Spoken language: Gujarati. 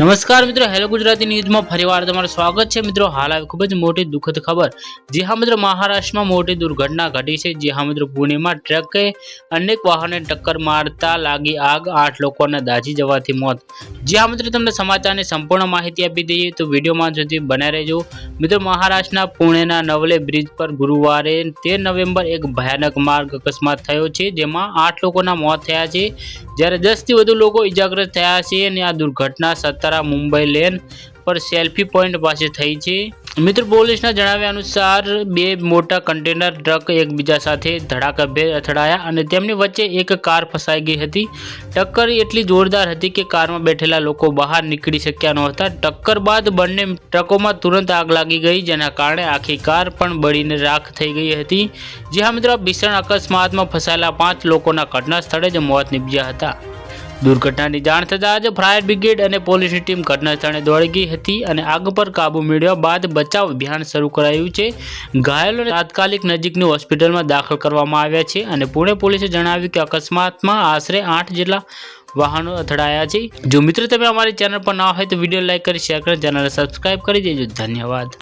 નમસ્કાર મિત્રો, હેલો ગુજરાતી ન્યૂઝમાં ફરીવાર તમારું સ્વાગત છે. મિત્રો, હાલ આવી ખૂબ જ મોટી દુઃખદ ખબર. જે હા મિત્રો, મહારાષ્ટ્રમાં મોટી દુર્ઘટના ઘટી છે. જે હા મિત્રો, પુણેમાં ટ્રકે અનેક વાહનને ટક્કર મારતા લાગી આગ. આઠ લોકોના દાઝી જવાથી મોત. જે હા મિત્રો, તમને સમાચારની સંપૂર્ણ માહિતી આપી દઈએ તો વિડીયોમાં સુધી બનાવી રહેજો. મિત્રો, મહારાષ્ટ્રના પુણેના નવલે બ્રિજ પર ગુરુવારે તેર નવેમ્બર એક ભયાનક માર્ગ અકસ્માત થયો છે, જેમાં આઠ લોકોના મોત થયા છે. જ્યારે દસથી વધુ લોકો ઇજાગ્રસ્ત થયા છે અને આ દુર્ઘટના સતારા મુંબઈ લેન પર સેલ્ફી પોઈન્ટ પાસે થઈ છે. મિત્રો પોલીસના જણાવ્યા અનુસાર બે મોટા કન્ટેનર ટ્રક એકબીજા સાથે ધડાકાભેર અથડાયા અને તેમની વચ્ચે એક કાર ફસાઈ ગઈ હતી. ટક્કર એટલી જોરદાર હતી કે કારમાં બેઠેલા લોકો બહાર નીકળી શક્યા નહોતા ટક્કર બાદ બંને ટ્રકોમાં તુરંત આગ લાગી ગઈ, જેના કારણે આખી કાર પણ બળીને રાખ થઈ ગઈ હતી. જે હા મિત્રો ભીષણ અકસ્માતમાં ફસાયેલા પાંચ લોકોના ઘટના સ્થળે જ મોત નીપજ્યા હતા. દુર્ઘટનાની જાણ થતાં જ ફાયર બ્રિગેડ અને પોલીસની ટીમ ઘટના સ્થળે દોડી ગઈ હતી અને આગ પર કાબુ મેળવ્યા બાદ બચાવ અભિયાન શરૂ કરાયું છે. ઘાયલોને તાત્કાલિક નજીકની હોસ્પિટલમાં દાખલ કરવામાં આવ્યા છે અને પુણે પોલીસે જણાવ્યું કે અકસ્માતમાં આશરે આઠ જેટલા વાહનો અથડાયા છે. જો મિત્રો તમે અમારી ચેનલ પર ના હોય તો વીડિયો લાઇક કરી, શેર કરી, ચેનલને સબસ્ક્રાઈબ કરી દેજો. ધન્યવાદ.